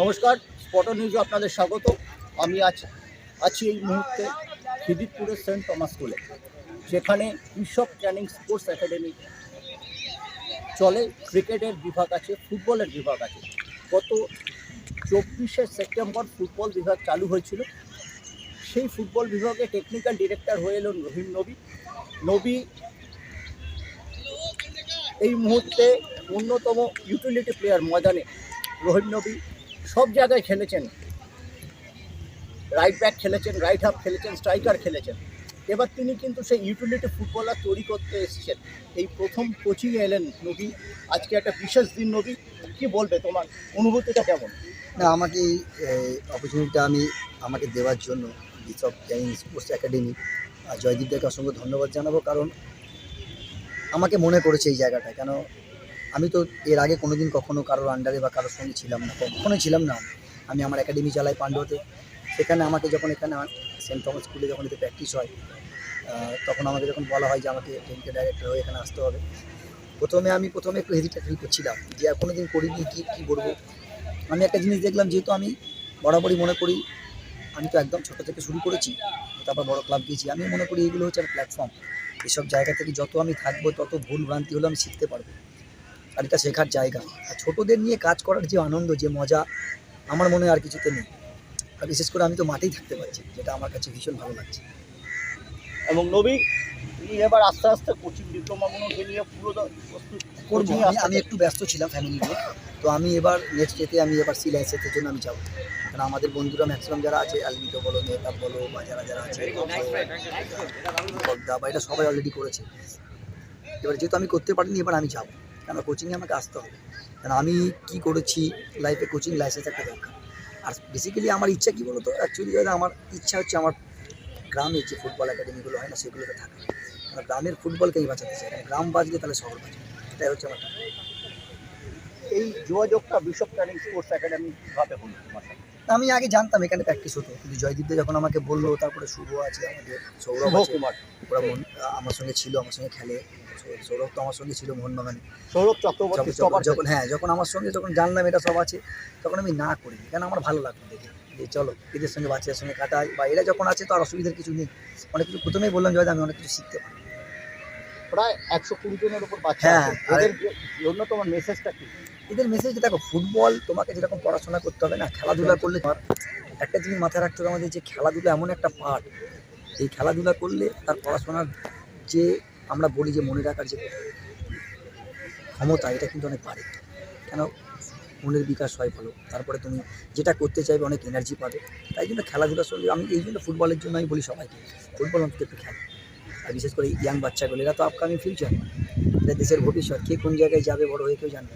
নমস্কার স্পট নিউজে আপনাদের স্বাগত। আমি আজ, আছি এই মুহূর্তে খিদিরপুরের সেন্ট টমাস স্কুলে সেখানে কৃষক ট্রেনিং স্পোর্টস একাডেমি চলে, ক্রিকেটের বিভাগ আছে, ফুটবলের বিভাগ আছে। গত চব্বিশে সেপ্টেম্বর ফুটবল বিভাগ চালু হয়েছিল। সেই ফুটবল বিভাগে টেকনিক্যাল ডিরেক্টর হয়ে এলেন রহিম নবী। নবী এই মুহূর্তে অন্যতম ইউটিলিটি প্লেয়ার ময়দানে রহিম নবী সব জায়গায় খেলেছেন। রাইট ব্যাক খেলেছেন রাইট হাফ খেলেছেন স্ট্রাইকার খেলেছেন। এবার তিনি কিন্তু সেই ইউটিলিটি ফুটবলার তৈরি করতে এসেছেন। এই প্রথম কোচিংয়ে এলেন নবী। আজকে একটা বিশেষ দিন নবী। কি বলবে তোমার? অনুভূতিটা কেমন? না, আমাকে এই অপরচুনিটিটা আমি আমাকে দেওয়ার জন্য bishop training sports academy Joydeep দাকে অসংখ্য ধন্যবাদ জানাব। কারণ আমাকে মনে করেছে এই জায়গাটা কেন? আমি তো এর আগে কোনোদিন কখনো কারোর আন্ডারে বা কারোর সঙ্গে ছিলাম না, কখনোই ছিলাম না আমি। আমার একাডেমি চালাই পাণ্ডুয়াতে সেখানে আমাকে যখন এখানে সেন্ট থমাস স্কুলে যখন এতে প্র্যাকটিস হয় তখন আমাকে যখন বলা হয় যে আমাকে টেনকে ডাইরেক্টর হয়ে এখানে আসতে হবে, প্রথমে আমি প্রথমে একটু হেজিটেট ফিল করছিলাম যে আর কোনো দিন করিনি, কী কী করব? আমি একটা জিনিস দেখলাম, যেহেতু আমি বরাবরই মনে করি, আমি তো একদম ছোটো থেকে শুরু করেছি, তারপর বড় ক্লাব গিয়েছি আমি মনে করি এগুলো হচ্ছে একটা প্ল্যাটফর্ম এসব জায়গা থেকে যত আমি থাকব, তত ভুল ভ্রান্তি হলে আমি শিখতে পারব। আর এটা শেখার জায়গা আর ছোটোদের নিয়ে কাজ করার যে আনন্দ যে মজা আমার মনে হয় আর কিছুতে নেই আর বিশেষ করে আমি তো মাঠেই থাকতে পারছি যেটা আমার কাছে ভীষণ ভালো লাগছে এবং নবী এবার আস্তে আস্তে কোচিং ডিপ্লোমাগুলোকে নিয়ে পুরো আমি একটু ব্যস্ত ছিলাম ফ্যামিলি নিয়ে তো আমি এবার নেক্সট ডেতে আমি এবার সি লাইসেন্সের জন্য আমি যাব কারণ আমাদের বন্ধুরা ম্যাক্সিমাম যারা আছে আলমিটো বলো মেহতাব বলো বা যারা যারা আছে বা এটা সবাই অলরেডি করেছে এবার যেহেতু আমি করতে পারিনি এবার আমি যাব কেন কোচিংয়ে আমাকে আসতে হবে। কারণ আমি কি করেছি লাইফে কোচিং লাইসেন্স একটা দরকার। আর বেসিক্যালি আমার ইচ্ছা কী বলতো? অ্যাকচুয়ালি আমার ইচ্ছা হচ্ছে আমার গ্রামে যে ফুটবল একাডেমিগুলো হয় না সেগুলোতে থাকা। কারণ গ্রামের ফুটবলকেই বাঁচাতে চাই গ্রাম বাঁচলে তাহলে শহর বাঁচবে? এটাই হচ্ছে আমার এই যোগাযোগটা বিশপ ট্রেনিং স্পোর্টস একাডেমি কীভাবে হলো তোমার আমি আগে জানতাম এখানে প্র্যাকটিস হতো। কিন্তু জয়দীপ দা যখন আমাকে বলল তারপরে শুভ আছে আমাদের সৌরভ কুমার। ওরা আমার সঙ্গে ছিল আমার সঙ্গে খেলে। সৌরভ তো আমার সঙ্গে ছিল মোহনবাগানে। সৌরভ চক্রবর্তী যখন- হ্যাঁ যখন আমার সঙ্গে যখন জানলাম এটা সব আছে তখন আমি না করি কেন আমার ভালো লাগতো দেখে। যে চলো এদের সঙ্গে বাচ্চাদের সঙ্গে কাটাই বা এরা যখন আছে তো আর অসুবিধার কিছু নেই। অনেক কিছু প্রথমেই বললাম জয়দা আমি অনেক কিছু শিখতে পারি প্রায় একশো কুড়ি জনের উপর বাচ্চা হ্যাঁ, অন্যতম মেসেজটা কি? এদের মেসেজ দেখো ফুটবল তোমাকে যেরকম পড়াশোনা করতে হবে না খেলাধুলা করলে তোমার একটা জিনিস মাথায় রাখতে হবে আমাদের যে খেলাধুলা এমন একটা পার্ট এই খেলাধুলা করলে তার পড়াশোনার যে আমরা বলি যে মনে রাখার যে ক্ষমতা, এটা কিন্তু অনেক বাড়ে। কেন? মনের বিকাশ হয় ভালো। তারপরে তুমি যেটা করতে চাইবে অনেক এনার্জি পাবে। তাই জন্য খেলাধুলার সঙ্গে আমি এই জন্য ফুটবলের জন্য আমি বলি সবাইকে, ফুটবল অন্তত একটু খেলে। আর বিশেষ করে ইয়াং বাচ্চাগুলো, এরা তো আপকামিং ফিউচার এটা দেশের ভবিষ্যৎ, কে কোন জায়গায় যাবে বড় হয়ে কেউ জানবে।